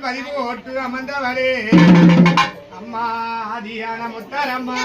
வரி போட்டு அமர்ந்தவரே. அம்மா அதியான முத்தரம்மா.